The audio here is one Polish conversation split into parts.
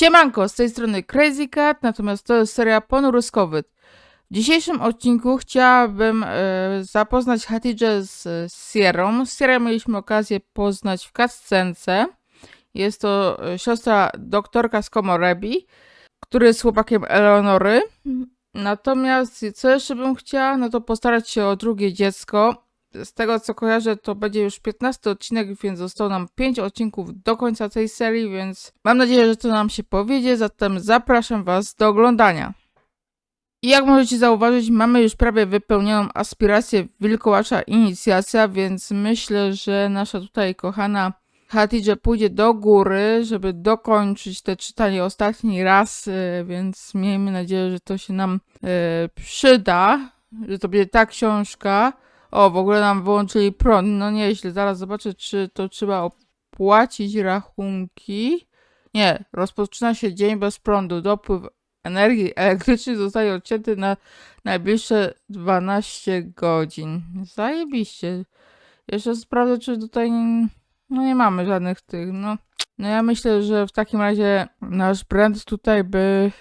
Siemanko, z tej strony Crazy Cat, natomiast to jest seria Ponuruskowy. W dzisiejszym odcinku chciałabym e, zapoznać Hatidżę z e, Sierą. Sierę mieliśmy okazję poznać w cutscence. Jest to e, siostra doktorka z Komorebi, który jest chłopakiem Eleonory. Natomiast co jeszcze bym chciała, no to postarać się o drugie dziecko. Z tego co kojarzę, to będzie już 15 odcinek, więc zostało nam 5 odcinków do końca tej serii, więc mam nadzieję, że to nam się powiedzie. Zatem zapraszam Was do oglądania. I jak możecie zauważyć, mamy już prawie wypełnioną aspirację wilkołacza inicjacja, więc myślę, że nasza tutaj kochana Hatidże pójdzie do góry, żeby dokończyć te czytanie ostatni raz, e, więc miejmy nadzieję, że to się nam e, przyda, że to będzie ta książka. O, w ogóle nam wyłączyli prąd, no nieźle, zaraz zobaczę, czy to trzeba opłacić rachunki. Nie, rozpoczyna się dzień bez prądu, dopływ energii elektrycznej zostaje odcięty na najbliższe 12 godzin. Zajebiście. Jeszcze sprawdzę, czy tutaj no nie mamy żadnych tych, no. No ja myślę, że w takim razie nasz brand tutaj by...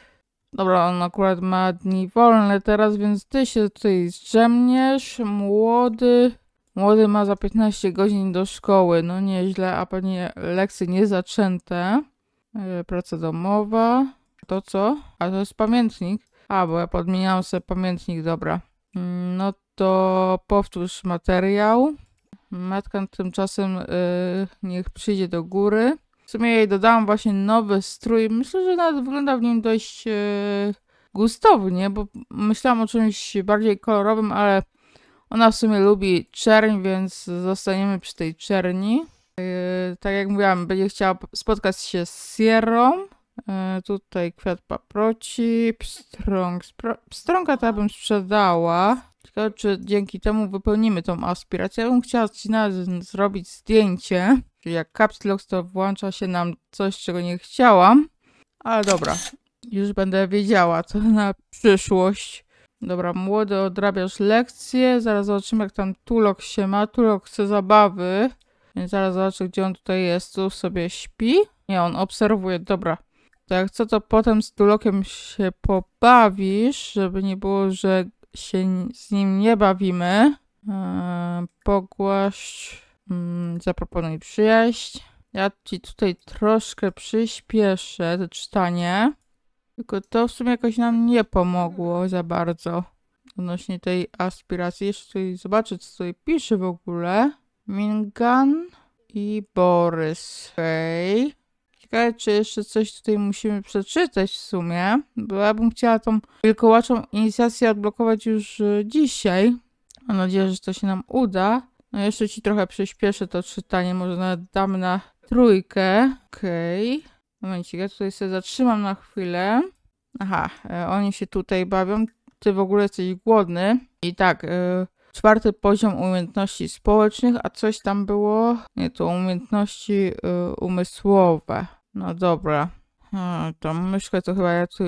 Dobra, on akurat ma dni wolne teraz, więc ty się tutaj zdrzemniesz, młody... Młody ma za 15 godzin do szkoły, no nieźle, a pewnie lekcje niezaczęte. Yy, praca domowa. To co? A to jest pamiętnik. A, bo ja podmieniałam sobie pamiętnik, dobra. Mm, No to powtórz materiał. Matka tymczasem y, niech przyjdzie do góry. W sumie jej dodałam właśnie nowy strój. Myślę, że nawet wygląda w nim dość y, gustownie, bo myślałam o czymś bardziej kolorowym, ale ona w sumie lubi czerń, więc zostaniemy przy tej czerni. Y, tak jak mówiłam, będzie chciała spotkać się z Sierrą. Y, tutaj kwiat paproci, pstrąg. Pstrąga to ja bym sprzedała. Ciekawe, czy dzięki temu wypełnimy tą aspirację. Ja bym chciała ci nawet zrobić zdjęcie. Czyli jak Caps Lock to włącza się nam coś, czego nie chciałam. Ale dobra, już będę wiedziała, co na przyszłość. Dobra, młody, odrabiasz lekcje. Zaraz zobaczymy, jak tam Tulok się ma. Tulok chce zabawy. Więc zaraz zobaczę, gdzie on tutaj jest. Tu sobie śpi. Nie, on obserwuje. Dobra. To jak co, to potem z Tulokiem się pobawisz, żeby nie było, że się z nim nie bawimy. Eee. Mm, zaproponuj przyjaźń. Ja ci tutaj troszkę przyspieszę to czytanie. Tylko to w sumie jakoś nam nie pomogło za bardzo. Odnośnie tej aspiracji. Jeszcze tutaj zobaczę, co tutaj pisze w ogóle. Mingan i Borys. Okej. Ciekawe, czy jeszcze coś tutaj musimy przeczytać w sumie, bo ja bym chciała tą wilkołaczą inicjację odblokować już e, dzisiaj. Mam nadzieję, że to się nam uda. No jeszcze ci trochę przyspieszę to czytanie, może nawet damy na trójkę. Okej. Momencik, ja tutaj sobie zatrzymam na chwilę. Aha, e, oni się tutaj bawią. Ty w ogóle jesteś głodny. I tak, e, czwarty poziom umiejętności społecznych, a coś tam było. Nie, to umiejętności y, umysłowe. No dobra. A, tą myszkę to chyba ja tu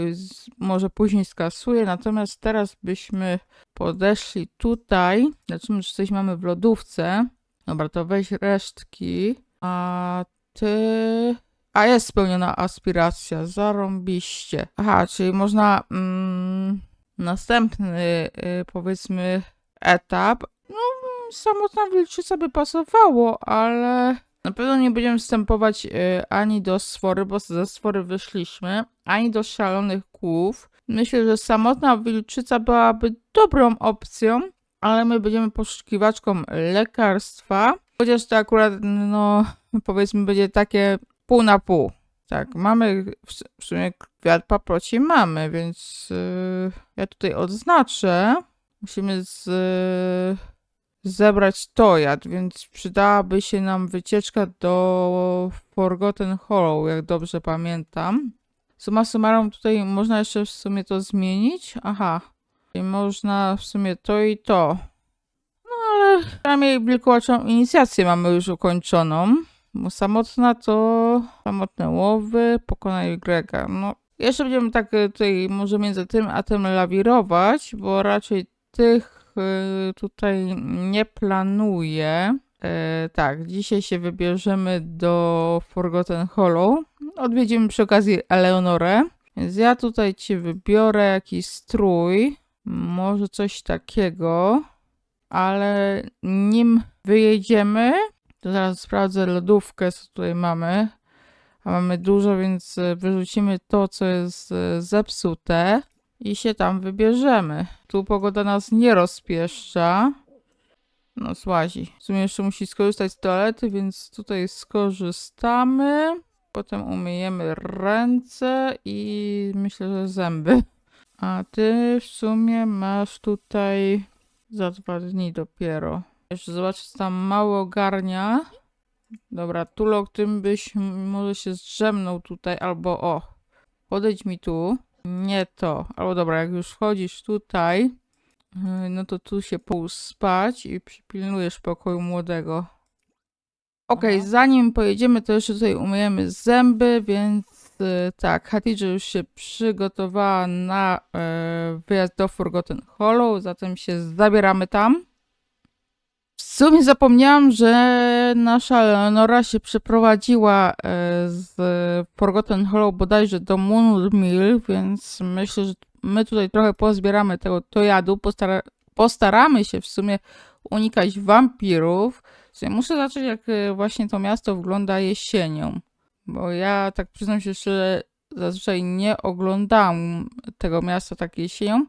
może później skasuję, natomiast teraz byśmy podeszli tutaj. Zobaczymy, czy coś mamy w lodówce. Dobra, to weź resztki. A ty... A jest spełniona aspiracja, zarąbiście. Aha, czyli można mm, następny, y, powiedzmy, etap. No, mm, samotna wilczyca by pasowało, ale na pewno nie będziemy wstępować y, ani do sfory, bo ze sfory wyszliśmy, ani do szalonych kłów. Myślę, że samotna wilczyca byłaby dobrą opcją, ale my będziemy poszukiwaczką lekarstwa. Chociaż to akurat, no, powiedzmy, będzie takie pół na pół. Tak, mamy w, sumie kwiat paproci mamy, więc yy, ja tutaj odznaczę. Musimy z, zebrać tojad, więc przydałaby się nam wycieczka do Forgotten Hollow, jak dobrze pamiętam. Suma summarum tutaj można jeszcze w sumie to zmienić. Aha, i można w sumie to i to. No ale przynajmniej wilkołaczą inicjację mamy już ukończoną. Samotna to samotne łowy, pokonaj Grega. No, jeszcze będziemy tak e, tutaj może między tym a tym lawirować, bo raczej tych tutaj nie planuję. E, tak, dzisiaj się wybierzemy do Forgotten Hollow. Odwiedzimy przy okazji Eleonorę. Więc ja tutaj ci wybiorę jakiś strój. Może coś takiego. Ale nim wyjedziemy, to zaraz sprawdzę lodówkę, co tutaj mamy. A mamy dużo, więc e, wyrzucimy to, co jest e, zepsute i się tam wybierzemy. Tu pogoda nas nie rozpieszcza. No słazi. W sumie jeszcze musi skorzystać z toalety, więc tutaj skorzystamy. Potem umyjemy ręce i myślę, że zęby. A ty w sumie masz tutaj za dwa dni dopiero. Jeszcze zobaczę, co tam mało ogarnia. Dobra, Tulok, tym byś może się zdrzemnął tutaj, albo o, podejdź mi tu. Nie to. Albo dobra, jak już wchodzisz tutaj, yy, no to tu się połóż spać i przypilnujesz pokoju młodego. Okej, Aha. zanim pojedziemy, to jeszcze tutaj umyjemy zęby, więc yy, tak, Hatidże już się przygotowała na yy, wyjazd do Forgotten Hollow, zatem się zabieramy tam. Sumie zapomniałam, że nasza Leonora się przeprowadziła e, z Forgotten Hollow bodajże do Moon Mill, więc myślę, że my tutaj trochę pozbieramy tego tojadu, postara postaramy się w sumie unikać wampirów. Muszę zacząć, jak e, właśnie to miasto wygląda jesienią, bo ja tak przyznam się szczerze, zazwyczaj nie oglądam tego miasta tak jesienią,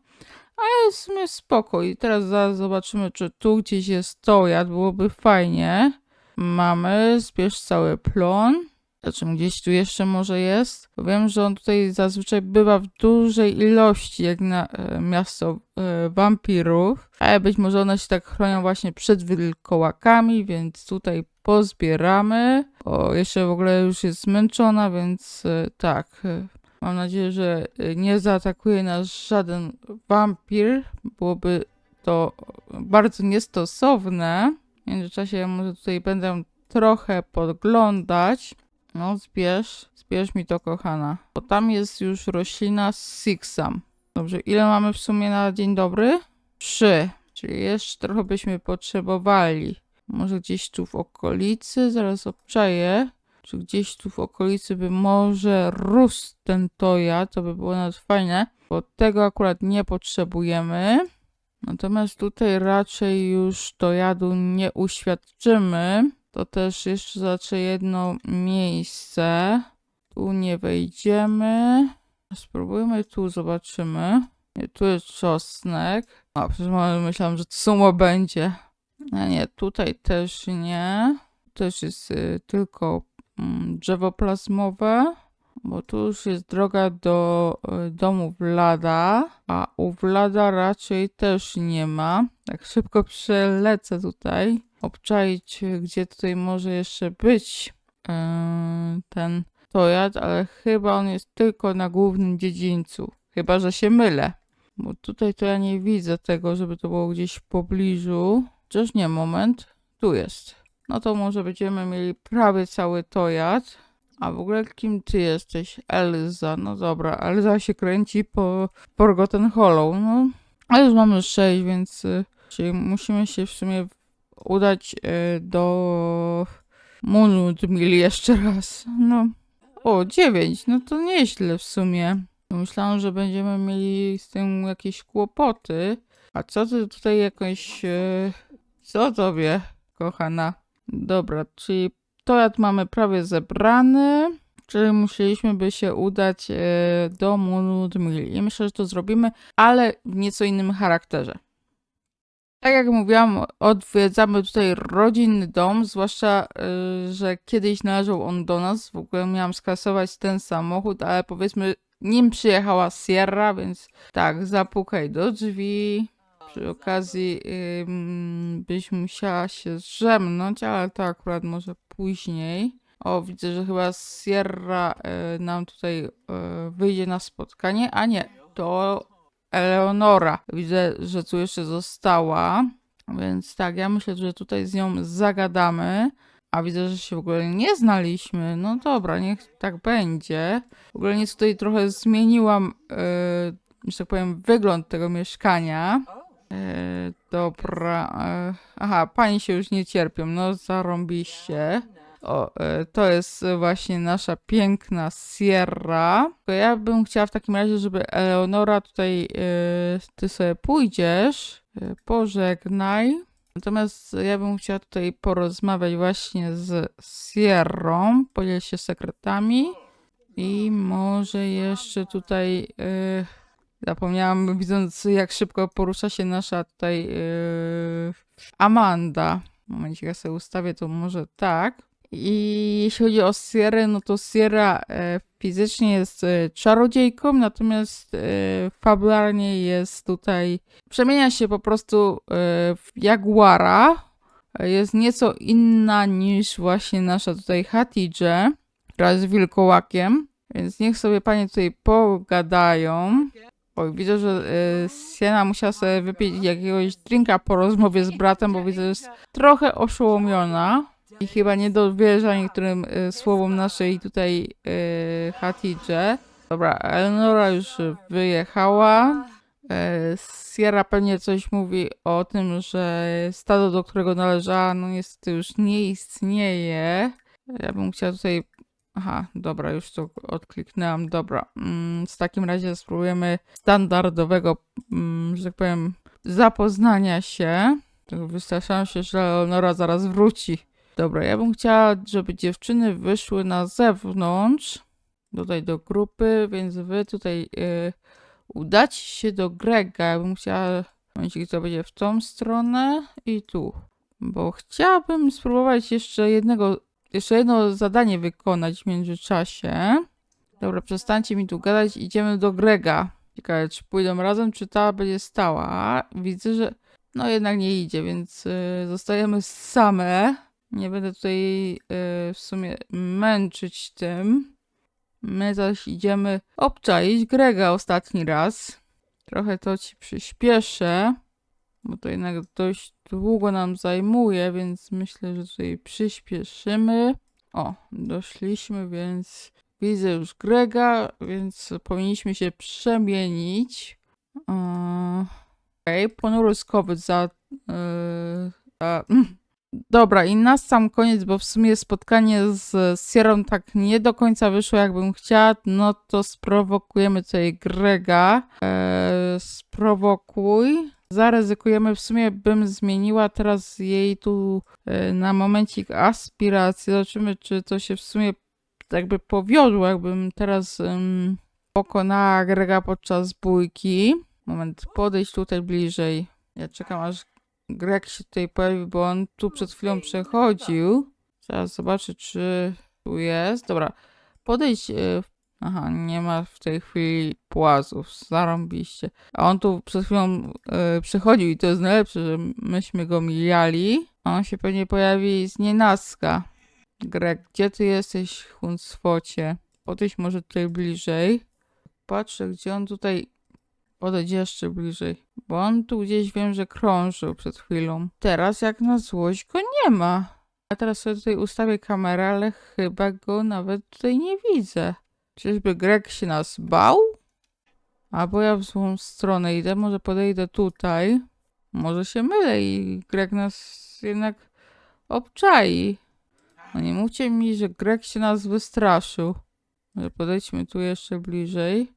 ale w sumie spoko. I teraz zobaczymy, czy tu gdzieś jest tojad, byłoby fajnie. Mamy, zbierz cały plon. Zobaczymy, gdzieś tu jeszcze może jest. Wiem, że on tutaj zazwyczaj bywa w dużej ilości, jak na e, miasto e, wampirów. Ale być może one się tak chronią właśnie przed wilkołakami, więc tutaj pozbieramy. O, jeszcze w ogóle już jest zmęczona, więc e, tak. Mam nadzieję, że y, nie zaatakuje nas żaden wampir. Byłoby to bardzo niestosowne. W międzyczasie ja może tutaj będę trochę podglądać. No, zbierz, zbierz mi to, kochana. Bo tam jest już roślina Sixam. Dobrze, ile mamy w sumie na dzień dobry? Trzy. Czyli jeszcze trochę byśmy potrzebowali. Może gdzieś tu w okolicy, zaraz obczaję czy gdzieś tu w okolicy by może rósł ten toja, to by było nawet fajne, bo tego akurat nie potrzebujemy. Natomiast tutaj raczej już tojadu nie uświadczymy. To też jeszcze znaczy jedno miejsce. Tu nie wejdziemy. Spróbujmy tu, zobaczymy. Nie, tu jest czosnek. A, przez moment myślałam, że sumo będzie. Nie, nie, tutaj też nie. Też jest y, tylko drzewo plazmowe, bo tu już jest droga do y, domu Vlada, a u Vlada raczej też nie ma. Tak szybko przelecę tutaj, obczaić, y, gdzie tutaj może jeszcze być yy, ten tojad, ale chyba on jest tylko na głównym dziedzińcu. Chyba, że się mylę. Bo tutaj to ja nie widzę tego, żeby to było gdzieś w pobliżu. Chociaż nie, moment. Tu jest. No to może będziemy mieli prawie cały tojad. A w ogóle kim ty jesteś? Elza. No dobra, Elza się kręci po Forgotten Hollow. No, ale już mamy sześć, więc y, czyli musimy się w sumie udać e, do Moonwood jeszcze raz. No, o, dziewięć, no to nieźle w sumie. Myślałam, że będziemy mieli z tym jakieś kłopoty. A co ty tutaj jakoś... E, co tobie, kochana? Dobra, czyli toat mamy prawie zebrany, czyli musieliśmy się udać e, do Moonwood Mill. I myślę, że to zrobimy, ale w nieco innym charakterze. Tak jak mówiłam, odwiedzamy tutaj rodzinny dom, zwłaszcza, y, że kiedyś należał on do nas. W ogóle miałam skasować ten samochód, ale powiedzmy, nim przyjechała Sierra, więc tak, zapukaj do drzwi. Przy okazji ym, byś musiała się zrzemnąć, ale to akurat może później. O, widzę, że chyba Sierra y, nam tutaj y, wyjdzie na spotkanie, a nie, to Eleonora. Widzę, że tu jeszcze została. Więc tak, ja myślę, że tutaj z nią zagadamy. A widzę, że się w ogóle nie znaliśmy. No dobra, niech tak będzie. W ogóle nie tutaj trochę zmieniłam, yy, że tak powiem, wygląd tego mieszkania. Yy, dobra. Yy, aha, pani się już nie cierpią. No zarąbiście. O, e, to jest właśnie nasza piękna Sierra. Ja bym chciała w takim razie, żeby Eleonora tutaj, e, ty sobie pójdziesz, e, pożegnaj. Natomiast ja bym chciała tutaj porozmawiać właśnie z Sierrą, podzielić się sekretami i może jeszcze tutaj e, zapomniałam, widząc jak szybko porusza się nasza tutaj e, Amanda. Momencik, ja sobie ustawię to może tak. I jeśli chodzi o Sierra, no to Sierra e, fizycznie jest e, czarodziejką, natomiast e, fabularnie jest tutaj, przemienia się po prostu e, w jaguara. Jest nieco inna niż właśnie nasza tutaj Hatidże, która jest wilkołakiem, więc niech sobie panie tutaj pogadają. Oj, widzę, że e, Siena musiała sobie wypić jakiegoś drinka po rozmowie z bratem, bo widzę, że jest trochę oszołomiona i chyba nie dowierza niektórym e, słowom naszej tutaj e, Hatidże. Dobra, Eleonora już wyjechała. Sierra pewnie coś mówi o tym, że stado, do którego należała, no niestety już nie istnieje. Ja bym chciała tutaj... Aha, dobra, już to odkliknęłam. Dobra, mm, w takim razie spróbujemy standardowego, mm, że tak powiem, zapoznania się. Wystraszałam się, że Eleonora zaraz wróci. Dobra, ja bym chciała, żeby dziewczyny wyszły na zewnątrz, tutaj do grupy, więc wy tutaj y, udać się do Grega. Ja bym chciała, momencik, to będzie w tą stronę i tu, bo chciałabym spróbować jeszcze jednego, jeszcze jedno zadanie wykonać w międzyczasie. Dobra, przestańcie mi tu gadać, idziemy do Grega. Ciekawe, czy pójdą razem, czy ta będzie stała. Widzę, że no jednak nie idzie, więc y, zostajemy same. Nie będę tutaj y, w sumie męczyć tym. My zaś idziemy obczaić Grega ostatni raz. Trochę to ci przyspieszę, bo to jednak dość długo nam zajmuje, więc myślę, że tutaj przyspieszymy. O, doszliśmy, więc widzę już Grega, więc powinniśmy się przemienić. Yy, Okej, ponury skowyt za... Yy, za Dobra, i na sam koniec, bo w sumie spotkanie z Sierą tak nie do końca wyszło, jakbym chciała, no to sprowokujemy tutaj Grega. Eee, sprowokuj. Zaryzykujemy, w sumie bym zmieniła teraz jej tu e, na momencik aspiracji. Zobaczymy, czy to się w sumie jakby powiodło, jakbym teraz em, pokonała Grega podczas bójki. Moment, podejść tutaj bliżej. Ja czekam, aż Greg się tutaj pojawił, bo on tu przed chwilą przechodził. Zaraz zobaczę, czy tu jest. Dobra, podejdź. e, Aha, nie ma w tej chwili płazów. Zarąbiście. A on tu przed chwilą e, przechodził i to jest najlepsze, że myśmy go mijali. On się pewnie pojawi z nienacka. Greg, gdzie ty jesteś, huncwocie? Podejdź może tutaj bliżej. Patrzę, gdzie on tutaj Podejdź jeszcze bliżej. Bo on tu gdzieś wiem, że krążył przed chwilą. Teraz jak na złość go nie ma. A teraz sobie tutaj ustawię kamerę, ale chyba go nawet tutaj nie widzę. Czyżby Greg się nas bał? Albo ja w złą stronę idę, może podejdę tutaj. Może się mylę i Greg nas jednak obczai. No nie mówcie mi, że Greg się nas wystraszył. Może podejdźmy tu jeszcze bliżej.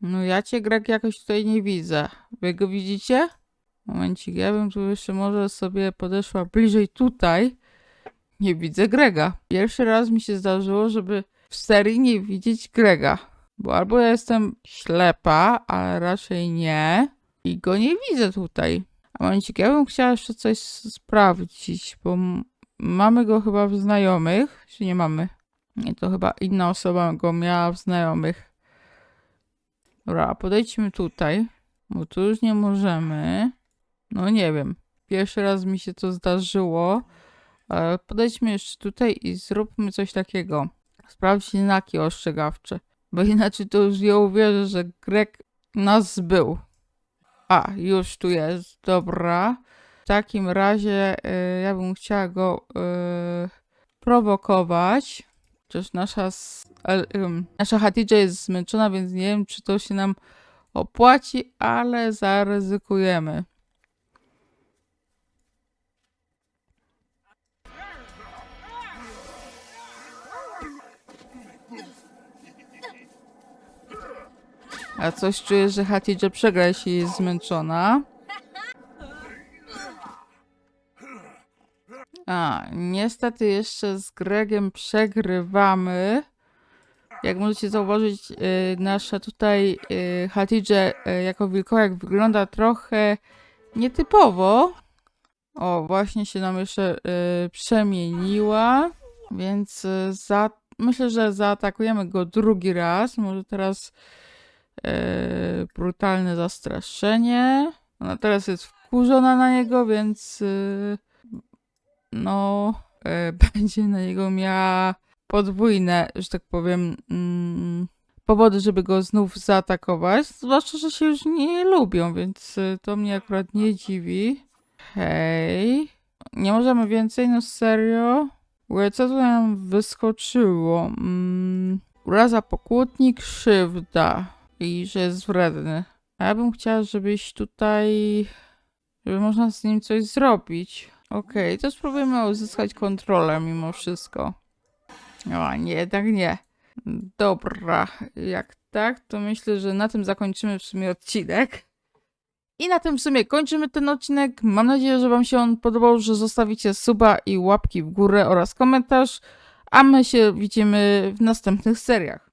No ja cię, Greg, jakoś tutaj nie widzę. Wy go widzicie? Momencik, ja bym tu jeszcze może sobie podeszła bliżej tutaj. Nie widzę Grega. Pierwszy raz mi się zdarzyło, żeby w serii nie widzieć Grega. Bo albo ja jestem ślepa, ale raczej nie. I go nie widzę tutaj. A momencik, ja bym chciała jeszcze coś sprawdzić, bo mamy go chyba w znajomych. Czy nie mamy? Nie, to chyba inna osoba go miała w znajomych. Dobra, podejdźmy tutaj, bo tu już nie możemy. No nie wiem. Pierwszy raz mi się to zdarzyło. Podejdźmy jeszcze tutaj i zróbmy coś takiego. Sprawdź znaki ostrzegawcze. Bo inaczej to już nie uwierzę, że Grek nas zbył. A, już tu jest. Dobra. W takim razie y, ja bym chciała go y, prowokować. Chociaż nasza, ym, nasza Hatidża jest zmęczona, więc nie wiem, czy to się nam opłaci, ale zaryzykujemy. A coś czuję, że Hatidża przegra, jeśli jest zmęczona. A, niestety jeszcze z Gregiem przegrywamy. Jak możecie zauważyć, y, nasza tutaj y, Hatidża y, jako wilkołak wygląda trochę nietypowo. O, właśnie się nam jeszcze y, przemieniła, więc y, za, myślę, że zaatakujemy go drugi raz. Może teraz y, brutalne zastraszenie. Ona teraz jest wkurzona na niego, więc y, no e, będzie na niego miała podwójne, że tak powiem, mm, powody, żeby go znów zaatakować. Zwłaszcza, że się już nie lubią, więc y, to mnie akurat nie dziwi. Hej. Nie możemy więcej, no serio? Co tu nam wyskoczyło? Mm, uraza pokłótnik, krzywda i że jest wredny. A ja bym chciała, żebyś tutaj, żeby można z nim coś zrobić. Okej, to spróbujemy uzyskać kontrolę mimo wszystko. O, nie, jednak nie. Dobra, jak tak, to myślę, że na tym zakończymy w sumie odcinek. I na tym w sumie kończymy ten odcinek. Mam nadzieję, że Wam się on podobał, że zostawicie suba i łapki w górę oraz komentarz. A my się widzimy w następnych seriach.